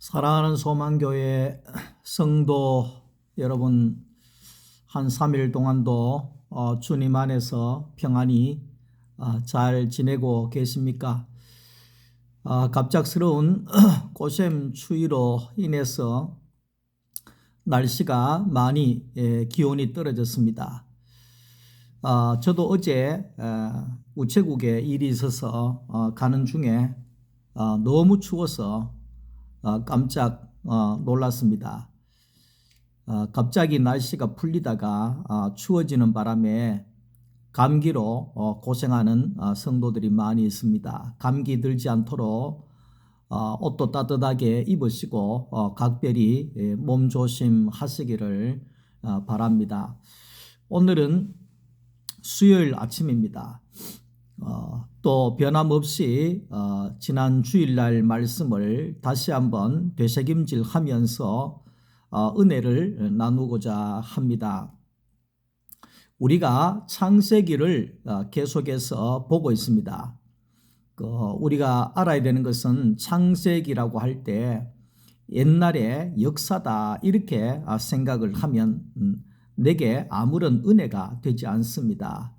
사랑하는 소망교회 성도 여러분 한 3일 동안도 어, 주님 안에서 평안히 어, 잘 지내고 계십니까? 아, 갑작스러운 고샘 추위로 인해서 날씨가 많이 예, 기온이 떨어졌습니다. 아, 저도 어제 에, 우체국에 일이 있어서 어, 가는 중에 어, 너무 추워서 어, 깜짝 어, 놀랐습니다. 어, 갑자기 날씨가 풀리다가 어, 추워지는 바람에 감기로 어, 고생하는 어, 성도들이 많이 있습니다. 감기 들지 않도록 어, 옷도 따뜻하게 입으시고 어, 각별히 예, 몸 조심하시기를 어, 바랍니다. 오늘은 수요일 아침입니다. 어, 또 변함없이 어, 지난 주일날 말씀을 다시 한번 되새김질 하면서 어, 은혜를 나누고자 합니다. 우리가 창세기를 어, 계속해서 보고 있습니다. 그 우리가 알아야 되는 것은 창세기라고 할 때 옛날의 역사다 이렇게 아, 생각을 하면 음, 내게 아무런 은혜가 되지 않습니다.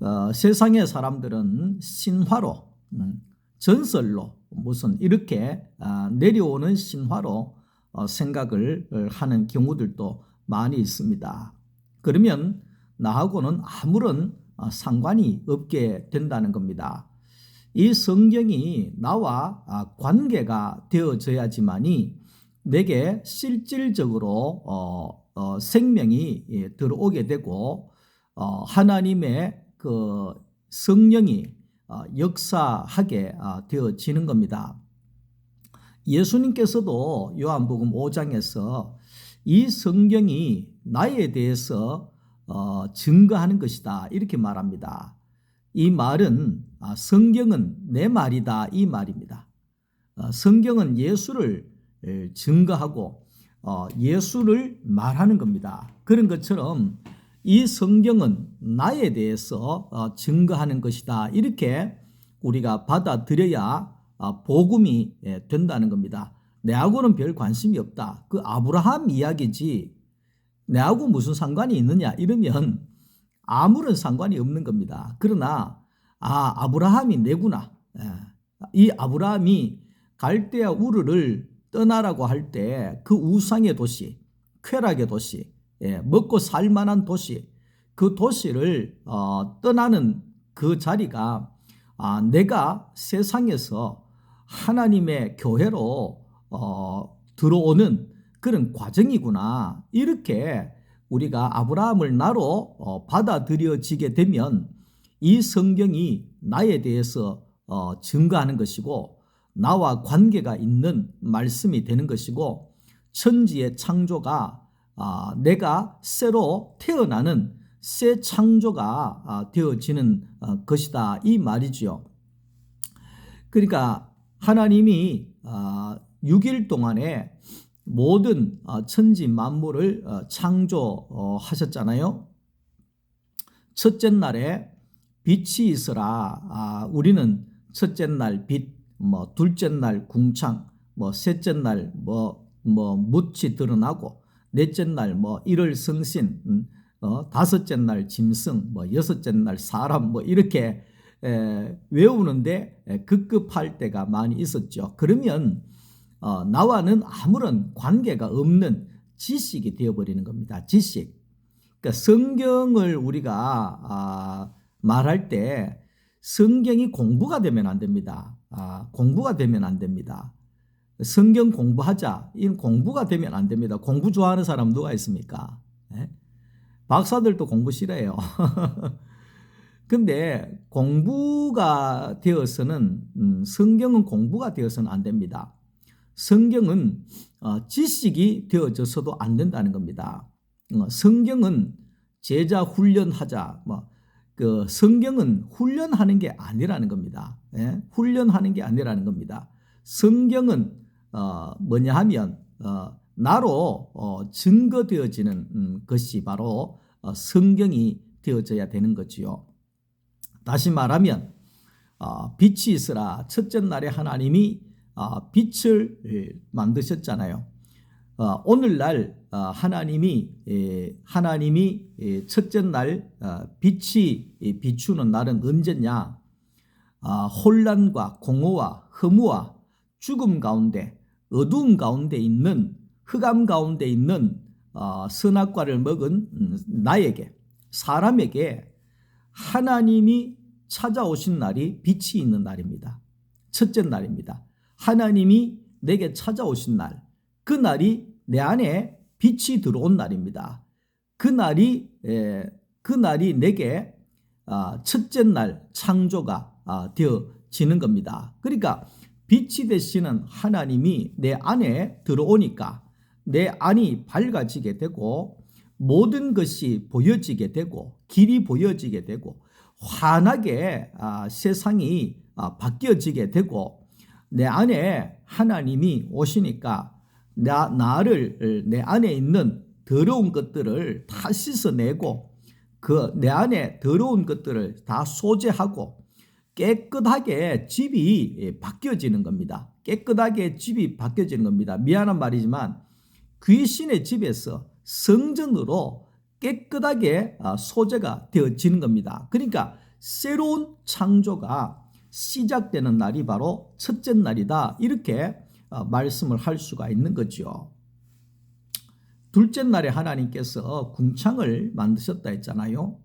어, 세상의 사람들은 신화로 음, 전설로 무슨 이렇게 아, 내려오는 신화로 어, 생각을 하는 경우들도 많이 있습니다. 그러면 나하고는 아무런 어, 상관이 없게 된다는 겁니다. 이 성경이 나와 아, 관계가 되어져야지만이 내게 실질적으로 어, 어, 생명이 예, 들어오게 되고 어, 하나님의 그 성령이 어, 역사하게 아, 되어지는 겁니다. 예수님께서도 요한복음 5장에서 이 성경이 나에 대해서 어, 증거하는 것이다 이렇게 말합니다. 이 말은 아, 성경은 내 말이다 이 말입니다. 어, 성경은 예수를 증거하고 예수를 말하는 겁니다. 그런 것처럼 이 성경은 나에 대해서 증거하는 것이다 이렇게 우리가 받아들여야 아, 복음이 예, 된다는 겁니다. 내하고는 별 관심이 없다. 그 아브라함 이야기지 내하고 무슨 상관이 있느냐 이러면 아무런 상관이 없는 겁니다. 그러나 아 아브라함이 내구나. 예. 이 아브라함이 갈대아 우르를 떠나라고 할 때 그 우상의 도시, 쾌락의 도시, 예, 먹고 살 만한 도시, 그 도시를 어, 떠나는 그 자리가 아, 내가 세상에서 하나님의 교회로 어, 들어오는 그런 과정이구나. 이렇게 우리가 아브라함을 나로 어, 받아들여지게 되면 이 성경이 나에 대해서 어, 증거하는 것이고 나와 관계가 있는 말씀이 되는 것이고 천지의 창조가 아, 내가 새로 태어나는 새 창조가 아, 되어지는 어, 것이다 이 말이지요. 그러니까 하나님이 6일 아, 동안에 모든 아, 천지 만물을 어, 창조하셨잖아요. 첫째 날에 빛이 있으라. 아, 우리는 첫째 날 빛, 뭐 둘째 날 궁창, 뭐 셋째 날뭐뭐 뭐 묻이 드러나고 넷째 날 뭐 일월 성신, 음, 어, 다섯째 날 짐승, 뭐 여섯째 날 사람 뭐 이렇게 에, 외우는데 급급할 때가 많이 있었죠. 그러면 어, 나와는 아무런 관계가 없는 지식이 되어버리는 겁니다. 지식. 그러니까 성경을 우리가 아, 말할 때 성경이 공부가 되면 안 됩니다. 아, 공부가 되면 안 됩니다. 성경 공부하자. 이 공부가 되면 안 됩니다. 공부 좋아하는 사람 누가 있습니까? 네? 박사들도 공부 싫어해요. 근데 공부가 되어서는 음, 성경은 공부가 되어서는 안 됩니다. 성경은 어, 지식이 되어져서도 안 된다는 겁니다. 어, 성경은 제자 훈련하자. 뭐 그 성경은 훈련하는 게 아니라는 겁니다. 예? 훈련하는 게 아니라는 겁니다. 성경은 어, 뭐냐 하면 어, 나로 어, 증거되어지는 음, 것이 바로 어, 성경이 되어져야 되는 거지요. 다시 말하면 어, 빛이 있으라 첫째 날에 하나님이 아, 빛을 예, 만드셨잖아요. 어, 오늘날 어, 하나님이 예, 하나님이 예, 첫째 날 어, 빛이 예, 비추는 날은 언제냐? 아, 혼란과 공허와 허무와 죽음 가운데 어두움 가운데 있는 흑암 가운데 있는 어, 선악과를 먹은 음, 나에게 사람에게 하나님이 찾아오신 날이 빛이 있는 날입니다. 첫째 날입니다. 하나님이 내게 찾아오신 날, 그 날이 내 안에 빛이 들어온 날입니다. 그 날이 에, 그 날이 내게 아, 첫째 날 창조가 아, 되어지는 겁니다. 그러니까 빛이 되시는 하나님이 내 안에 들어오니까 내 안이 밝아지게 되고 모든 것이 보여지게 되고 길이 보여지게 되고 환하게 아, 세상이 아, 바뀌어지게 되고 내 안에 하나님이 오시니까 나, 나를 내 안에 있는 더러운 것들을 다 씻어내고 그 내 안에 더러운 것들을 다 소재하고 깨끗하게 집이 바뀌어지는 겁니다. 깨끗하게 집이 바뀌어지는 겁니다. 미안한 말이지만 귀신의 집에서 성전으로 깨끗하게 아, 소재가 되어지는 겁니다. 그러니까 새로운 창조가 시작되는 날이 바로 첫째 날이다. 이렇게 아, 말씀을 할 수가 있는 거죠. 둘째 날에 하나님께서 궁창을 만드셨다 했잖아요.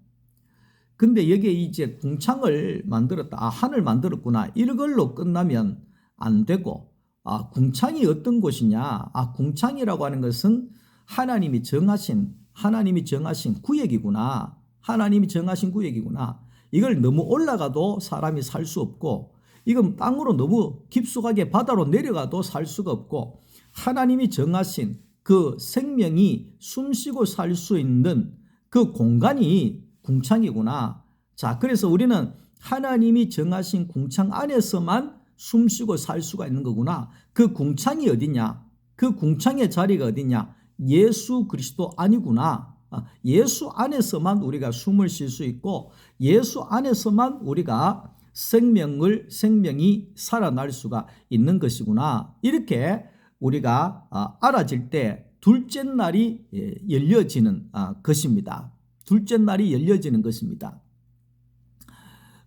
근데 여기에 이제 궁창을 만들었다. 아, 하늘 만들었구나. 이걸로 끝나면 안 되고, 아, 궁창이 어떤 곳이냐? 아, 궁창이라고 하는 것은 하나님이 정하신, 하나님이 정하신 구역이구나. 하나님이 정하신 구역이구나. 이걸 너무 올라가도 사람이 살 수 없고, 이건 땅으로 너무 깊숙하게 바다로 내려가도 살 수가 없고, 하나님이 정하신 그 생명이 숨 쉬고 살 수 있는 그 공간이 궁창이구나. 자, 그래서 우리는 하나님이 정하신 궁창 안에서만 숨쉬고 살 수가 있는 거구나. 그 궁창이 어디냐? 그 궁창의 자리가 어디냐? 예수 그리스도 아니구나. 아, 예수 안에서만 우리가 숨을 쉴 수 있고 예수 안에서만 우리가 생명을 생명이 살아날 수가 있는 것이구나. 이렇게 우리가 아, 알아질 때 둘째 날이 예, 열려지는 아, 것입니다. 둘째 날이 열려지는 것입니다.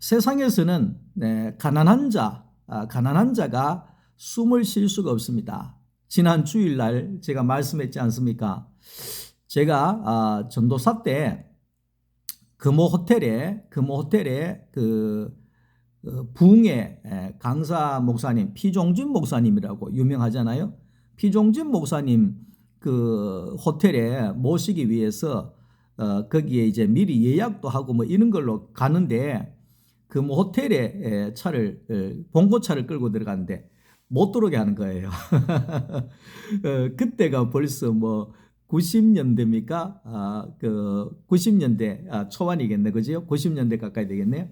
세상에서는 네, 가난한 자, 아, 가난한 자가 숨을 쉴 수가 없습니다. 지난 주일날 제가 말씀했지 않습니까? 제가 전도사 때 금호 호텔에 금호 호텔에 그 부흥의 강사 목사님 피종진 목사님이라고 유명하잖아요. 피종진 목사님 그 호텔에 모시기 위해서 어, 거기에 이제 미리 예약도 하고 뭐 이런 걸로 가는데 그 뭐 호텔에 차를 봉고차를 끌고 들어가는데 못 들어오게 하는 거예요. 어, 그때가 벌써 뭐 90년대입니까? 아, 그 90년대 아, 초반이겠네, 그죠? 90년대 가까이 되겠네요.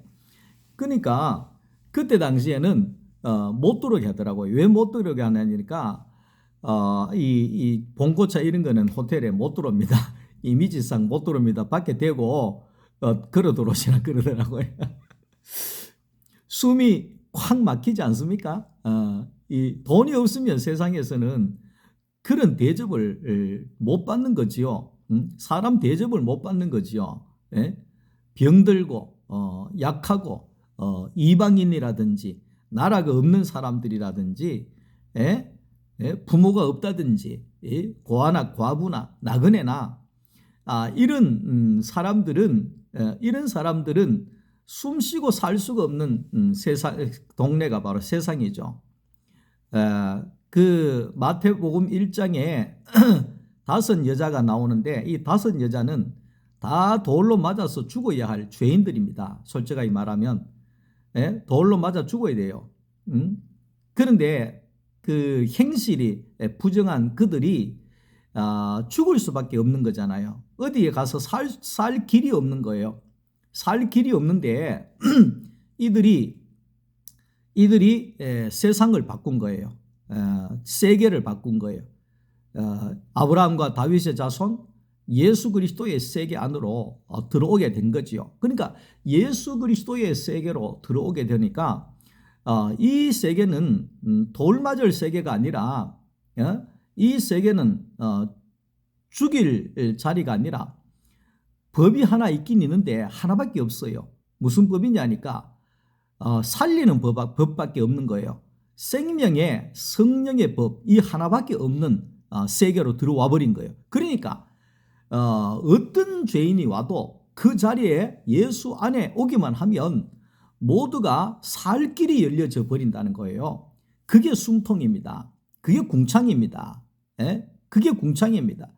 그러니까 그때 당시에는 어, 못 들어오게 하더라고요. 왜 못 들어오게 하냐니까 어, 이, 이 봉고차 이런 거는 호텔에 못 들어옵니다. 이미지상 못 들어옵니다. 밖에 대고 어, 걸어 들어오시나 그러더라고요. 숨이 확 막히지 않습니까? 어, 이 돈이 없으면 세상에서는 그런 대접을 못 받는 거지요. 음? 사람 대접을 못 받는 거지요. 예? 병들고 어, 약하고 어, 이방인이라든지 나라가 없는 사람들이라든지 예? 예? 부모가 없다든지 예? 고아나 과부나 나그네나 아, 이런 음, 사람들은 예, 이런 사람들은 숨쉬고 살 수가 없는 음, 세상 동네가 바로 세상이죠. 에, 그 마태복음 1장에 다섯 여자가 나오는데 이 다섯 여자는 다 돌로 맞아서 죽어야 할 죄인들입니다. 솔직하게 말하면 예? 돌로 맞아 죽어야 돼요. 음? 그런데 그 행실이 부정한 그들이 아, 죽을 수밖에 없는 거잖아요. 어디에 가서 살, 살 길이 없는 거예요. 살 길이 없는데 이들이 이들이 에, 세상을 바꾼 거예요. 에, 세계를 바꾼 거예요. 어, 아브라함과 다윗의 자손 예수 그리스도의 세계 안으로 어, 들어오게 된 거지요. 그러니까 예수 그리스도의 세계로 들어오게 되니까 어, 이 세계는 음, 돌 맞을 세계가 아니라 어? 이 세계는 어, 죽일 자리가 아니라 법이 하나 있긴 있는데 하나밖에 없어요. 무슨 법이냐니까 어, 살리는 법, 법밖에 없는 거예요. 생명의 성령의 법 이 하나밖에 없는 어, 세계로 들어와 버린 거예요. 그러니까 어, 어떤 죄인이 와도 그 자리에 예수 안에 오기만 하면 모두가 살 길이 열려져 버린다는 거예요. 그게 숨통입니다. 그게 궁창입니다. 예? 그게 궁창입니다.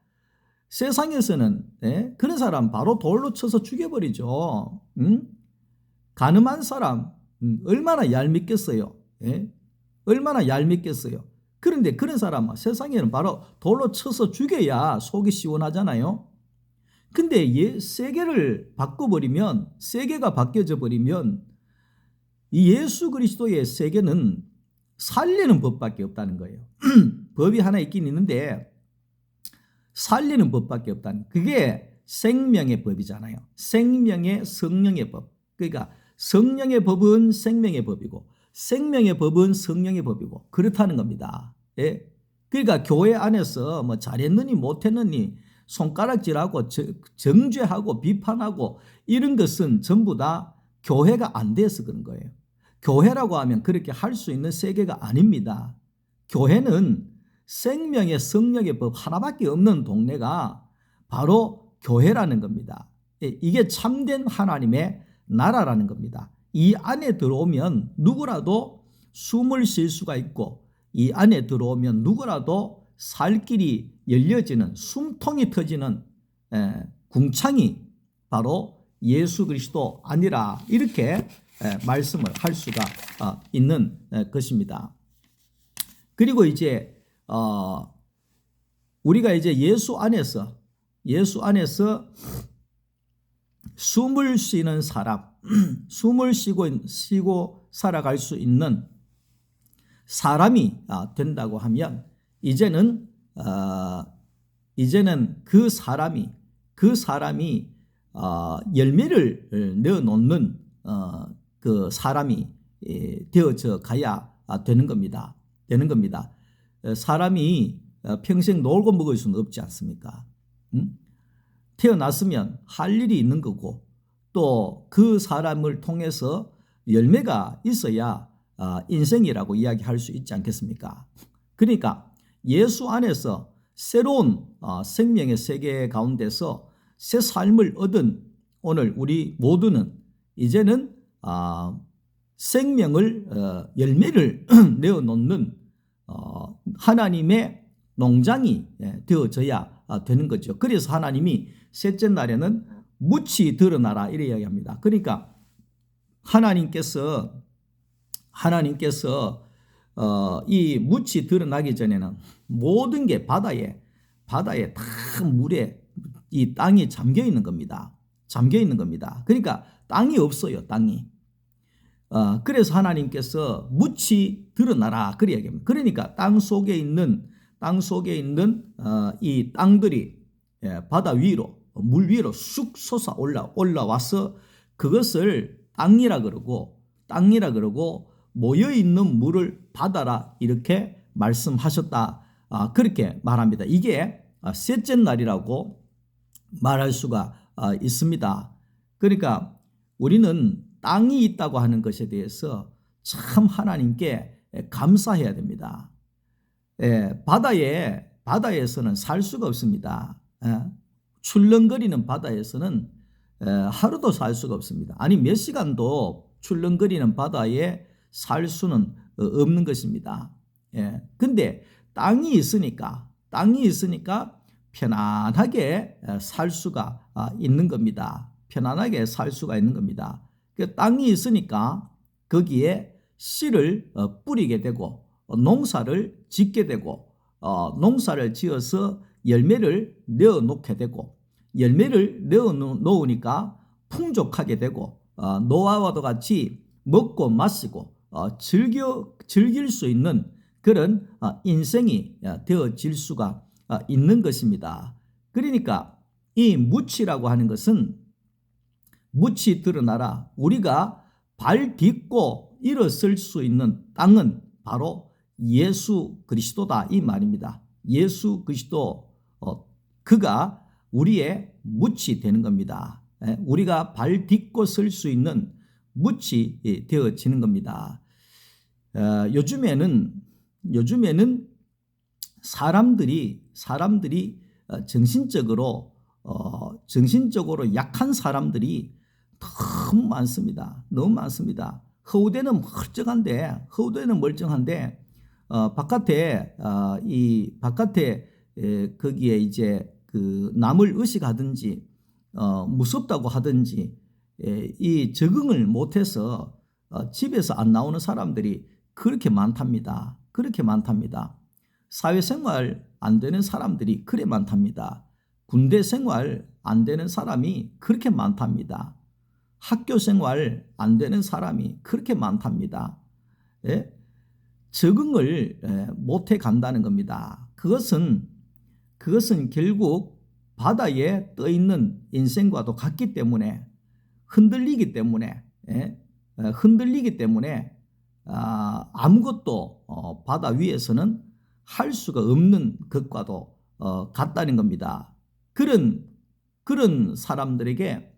세상에서는 예? 그런 사람 바로 돌로 쳐서 죽여버리죠. 음? 가늠한 사람 음, 얼마나 얄밉겠어요. 예? 얼마나 얄밉겠어요. 그런데 그런 사람 세상에는 바로 돌로 쳐서 죽여야 속이 시원하잖아요. 근데 예, 세계를 바꿔버리면 세계가 바뀌어져 버리면 이 예수 그리스도의 세계는 살리는 법밖에 없다는 거예요. 법이 하나 있긴 있는데 살리는 법밖에 없다는 그게 생명의 법이잖아요. 생명의 성령의 법. 그러니까 성령의 법은 생명의 법이고 생명의 법은 성령의 법이고 그렇다는 겁니다. 예. 그러니까 교회 안에서 뭐 잘했느니 못했느니 손가락질하고 정죄하고 비판하고 이런 것은 전부 다 교회가 안 돼서 그런 거예요. 교회라고 하면 그렇게 할 수 있는 세계가 아닙니다. 교회는 생명의 성령의 법 하나밖에 없는 동네가 바로 교회라는 겁니다. 예, 이게 참된 하나님의 나라라는 겁니다. 이 안에 들어오면 누구라도 숨을 쉴 수가 있고 이 안에 들어오면 누구라도 살 길이 열려지는 숨통이 터지는 에, 궁창이 바로 예수 그리스도 아니라 이렇게 에, 말씀을 할 수가 어, 있는 에, 것입니다. 그리고 이제 어, 우리가 이제 예수 안에서 예수 안에서 숨을 쉬는 사람, 숨을 쉬고 쉬고 살아갈 수 있는 사람이 아, 된다고 하면 이제는 어, 이제는 그 사람이 그 사람이 어, 열매를 내어놓는 어, 그 사람이 예, 되어져 가야 되는 겁니다. 되는 겁니다. 사람이 평생 놀고 먹을 수는 없지 않습니까? 음? 태어났으면 할 일이 있는 거고 또 그 사람을 통해서 열매가 있어야 인생이라고 이야기할 수 있지 않겠습니까? 그러니까 예수 안에서 새로운 어, 생명의 세계 가운데서 새 삶을 얻은 오늘 우리 모두는 이제는 아, 생명을 어, 열매를 내어놓는 어, 하나님의 농장이 예, 되어져야 아, 되는 거죠. 그래서 하나님이 셋째 날에는 무치 드러나라 이래 이야기합니다. 그러니까 하나님께서 하나님께서 어, 이 무치 드러나기 전에는 모든 게 바다에 바다에 다 물에 이 땅이 잠겨 있는 겁니다. 잠겨 있는 겁니다. 그러니까 땅이 없어요. 땅이. 어, 그래서 하나님께서 무치 드러나라 그래 이야기합니다. 그러니까 땅 속에 있는 땅 속에 있는 어, 이 땅들이 예, 바다 위로 물 위로 쑥 솟아 올라 올라와서 그것을 땅이라 그러고 땅이라 그러고 모여 있는 물을 받아라 이렇게 말씀하셨다. 아, 그렇게 말합니다. 이게 아, 셋째 날이라고 말할 수가 아, 있습니다. 그러니까 우리는 땅이 있다고 하는 것에 대해서 참 하나님께 감사해야 됩니다. 예, 바다에 바다에서는 살 수가 없습니다. 예, 출렁거리는 바다에서는 예, 하루도 살 수가 없습니다. 아니 몇 시간도 출렁거리는 바다에 살 수는 없는 것입니다. 예. 근데 땅이 있으니까 땅이 있으니까 편안하게 살 수가 아, 있는 겁니다. 편안하게 살 수가 있는 겁니다. 그 땅이 있으니까 거기에 씨를 어, 뿌리게 되고 어, 농사를 짓게 되고 어, 농사를 지어서 열매를 내어 놓게 되고 열매를 내어 놓으니까 풍족하게 되고 노아와도 같이 먹고 마시고 즐겨 즐길 수 있는 그런 인생이 되어질 수가 있는 것입니다. 그러니까 이 무치라고 하는 것은 무치 드러나라 우리가 발 딛고 일어설 수 있는 땅은 바로 예수 그리스도다 이 말입니다. 예수 그리스도 어, 그가 우리의 묻이 되는 겁니다. 예, 우리가 발 딛고 설 수 있는 묻이 예, 되어지는 겁니다. 어, 요즘에는 요즘에는 사람들이 사람들이 어, 정신적으로 어, 정신적으로 약한 사람들이 너무 많습니다. 너무 많습니다. 허우대는 멀쩡한데 허우대는 멀쩡한데 어, 바깥에 어, 이 바깥에 에, 거기에 이제 그 남을 의식하든지 어, 무섭다고 하든지 에, 이 적응을 못해서 어, 집에서 안 나오는 사람들이 그렇게 많답니다. 그렇게 많답니다. 사회생활 안 되는 사람들이 그래 많답니다. 군대 생활 안 되는 사람이 그렇게 많답니다. 학교 생활 안 되는 사람이 그렇게 많답니다. 예? 적응을 예, 못해 간다는 겁니다. 그것은 그것은 결국 바다에 떠 있는 인생과도 같기 때문에 흔들리기 때문에 예? 어, 흔들리기 때문에 아, 아무것도 어, 바다 위에서는 할 수가 없는 것과도 어, 같다는 겁니다. 그런 그런 사람들에게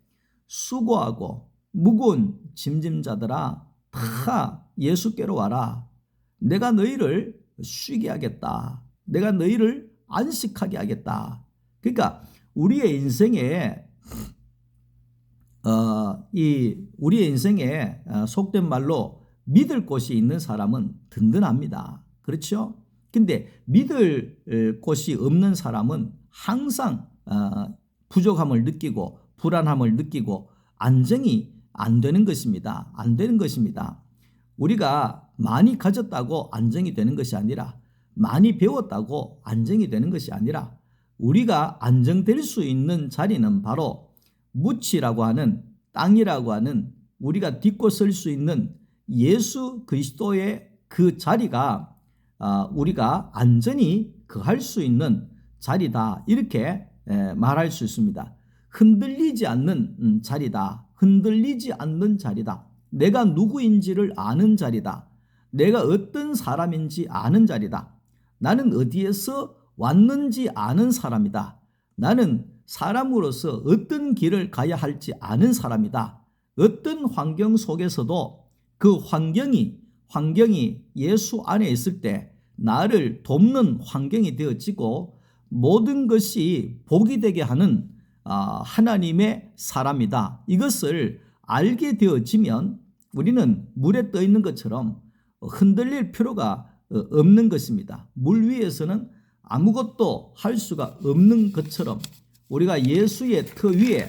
수고하고 무거운 짐짐자들아 다 예수께로 와라. 내가 너희를 쉬게 하겠다. 내가 너희를 안식하게 하겠다. 그러니까 우리의 인생에 어, 이 우리의 인생에 어, 속된 말로 믿을 곳이 있는 사람은 든든합니다. 그렇죠? 근데 믿을 곳이 없는 사람은 항상 어, 부족함을 느끼고 불안함을 느끼고 안정이 안 되는 것입니다. 안 되는 것입니다. 우리가 많이 가졌다고 안정이 되는 것이 아니라 많이 배웠다고 안정이 되는 것이 아니라 우리가 안정될 수 있는 자리는 바로 무치라고 하는 땅이라고 하는 우리가 딛고 설 수 있는 예수 그리스도의 그 자리가 아, 우리가 안전히 거할 수 있는 자리다 이렇게 말할 수 있습니다. 흔들리지 않는 음, 자리다. 흔들리지 않는 자리다. 내가 누구인지를 아는 자리다. 내가 어떤 사람인지 아는 자리다. 나는 어디에서 왔는지 아는 사람이다. 나는 사람으로서 어떤 길을 가야 할지 아는 사람이다. 어떤 환경 속에서도 그 환경이 환경이 예수 안에 있을 때 나를 돕는 환경이 되어지고 모든 것이 복이 되게 하는 아, 하나님의 사람이다. 이것을 알게 되어지면 우리는 물에 떠 있는 것처럼 흔들릴 필요가 어, 없는 것입니다. 물 위에서는 아무것도 할 수가 없는 것처럼 우리가 예수의 터 위에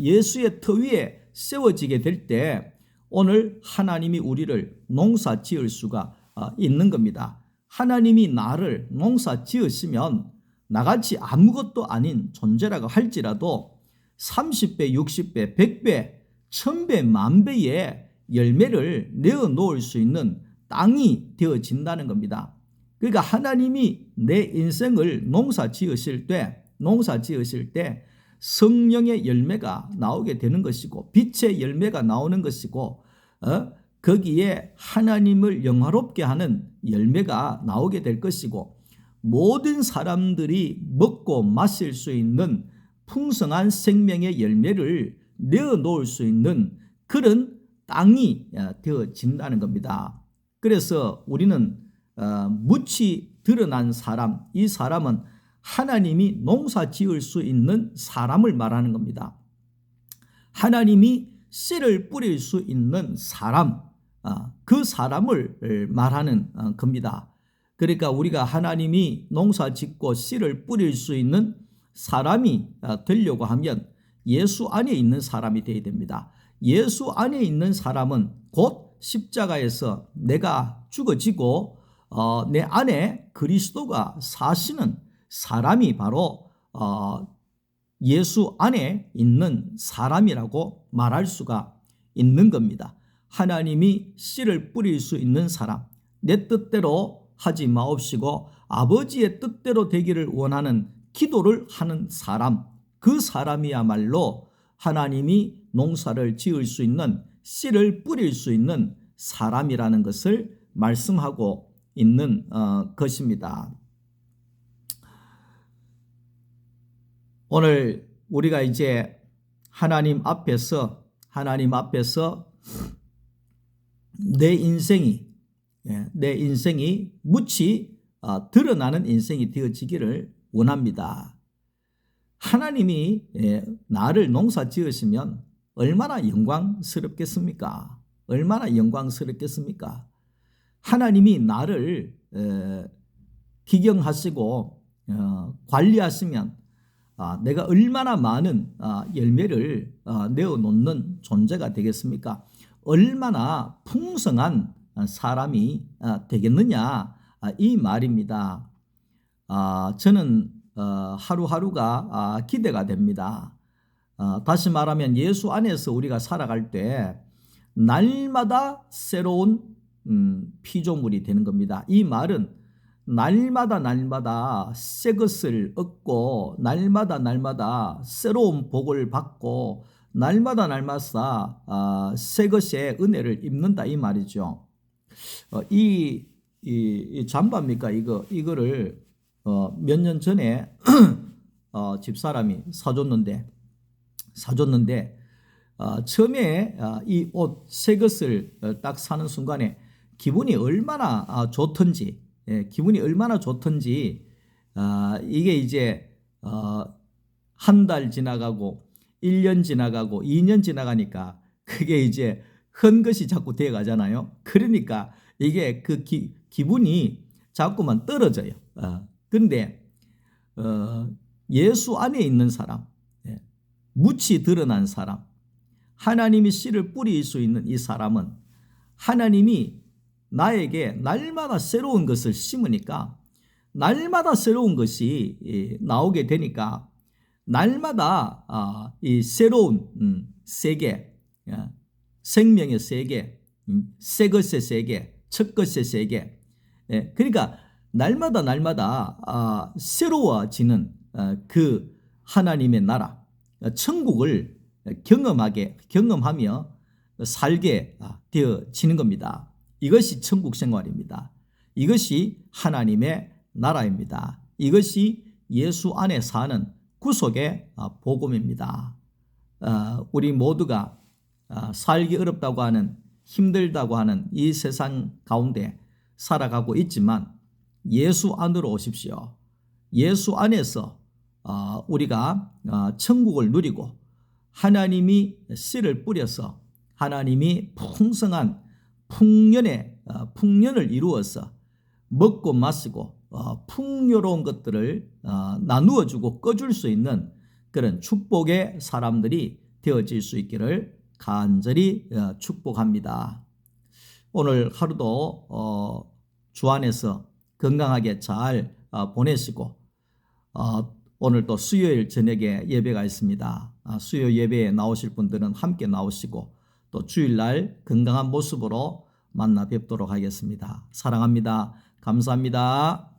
예수의 터 위에 세워지게 될 때 오늘 하나님이 우리를 농사 지을 수가 어, 있는 겁니다. 하나님이 나를 농사 지으시면 나같이 아무것도 아닌 존재라고 할지라도 30배, 60배, 100배, 1000배, 만배의 열매를 내어 놓을 수 있는 땅이 되어진다는 겁니다. 그러니까 하나님이 내 인생을 농사 지으실 때, 농사 지으실 때 성령의 열매가 나오게 되는 것이고, 빛의 열매가 나오는 것이고, 어? 거기에 하나님을 영화롭게 하는 열매가 나오게 될 것이고, 모든 사람들이 먹고 마실 수 있는 풍성한 생명의 열매를 내어 놓을 수 있는 그런 땅이 어, 되어진다는 겁니다. 그래서 우리는 어, 무치 드러난 사람, 이 사람은 하나님이 농사 지을 수 있는 사람을 말하는 겁니다. 하나님이 씨를 뿌릴 수 있는 사람, 어, 그 사람을 말하는 겁니다. 그러니까 우리가 하나님이 농사 짓고 씨를 뿌릴 수 있는 사람이 아, 되려고 하면 예수 안에 있는 사람이 되어야 됩니다. 예수 안에 있는 사람은 곧 십자가에서 내가 죽어지고 어, 내 안에 그리스도가 사시는 사람이 바로 어, 예수 안에 있는 사람이라고 말할 수가 있는 겁니다. 하나님이 씨를 뿌릴 수 있는 사람, 내 뜻대로 하지 마옵시고 아버지의 뜻대로 되기를 원하는 기도를 하는 사람, 그 사람이야말로 하나님이 농사를 지을 수 있는 씨를 뿌릴 수 있는 사람이라는 것을 말씀하고 있는 어, 것입니다. 오늘 우리가 이제 하나님 앞에서 하나님 앞에서 내 인생이 예, 내 인생이 무치 어, 드러나는 인생이 되어지기를 원합니다. 하나님이 예, 나를 농사 지으시면 얼마나 영광스럽겠습니까? 얼마나 영광스럽겠습니까? 하나님이 나를 기경하시고 어, 관리하시면 아, 내가 얼마나 많은 아, 열매를 아, 내어 놓는 존재가 되겠습니까? 얼마나 풍성한 사람이 되겠느냐 이 말입니다. 저는 어, 하루하루가 기대가 됩니다. 어, 다시 말하면 예수 안에서 우리가 살아갈 때 날마다 새로운 음, 피조물이 되는 겁니다. 이 말은 날마다 날마다 새 것을 얻고 날마다 날마다 새로운 복을 받고 날마다 날마다 아, 새 것의 은혜를 입는다 이 말이죠. 어, 이, 이, 이 잠바입니까? 이거 이거를 어, 몇년 전에 어, 집사람이 사줬는데 사줬는데 어, 처음에 어, 이옷 새 것을 어, 딱 사는 순간에 기분이 얼마나 아, 좋던지 예, 기분이 얼마나 좋던지 아, 이게 이제 어, 한달 지나가고 1년 지나가고 2년 지나가니까 그게 이제 헌 것이 자꾸 되어 가잖아요. 그러니까 이게 그 기, 기분이 자꾸만 떨어져요. 어, 근데 어, 예수 안에 있는 사람 묻이 드러난 사람, 하나님이 씨를 뿌릴 수 있는 이 사람은 하나님이 나에게 날마다 새로운 것을 심으니까 날마다 새로운 것이 예, 나오게 되니까 날마다 아, 이 새로운 음, 세계, 생명의 세계, 음, 새 것의 세계, 첫 것의 세계. 예, 그러니까 날마다 날마다 아, 새로워지는 어, 그 하나님의 나라. 천국을 경험하게 경험하며 살게 되어지는 겁니다. 이것이 천국 생활입니다. 이것이 하나님의 나라입니다. 이것이 예수 안에 사는 구속의 복음입니다. 어, 우리 모두가 어, 살기 어렵다고 하는 힘들다고 하는 이 세상 가운데 살아가고 있지만 예수 안으로 오십시오. 예수 안에서 어, 우리가 어, 천국을 누리고 하나님이 씨를 뿌려서 하나님이 풍성한 풍년의 어, 풍년을 이루어서 먹고 마시고 풍요로운 것들을 나누어 주고 꺼줄 수 있는 그런 축복의 사람들이 되어질 수 있기를 간절히 축복합니다. 오늘 하루도 주 안에서 건강하게 잘 보내시고 오늘 또 수요일 저녁에 예배가 있습니다. 아, 수요 예배에 나오실 분들은 함께 나오시고 또 주일날 건강한 모습으로 만나 뵙도록 하겠습니다. 사랑합니다. 감사합니다.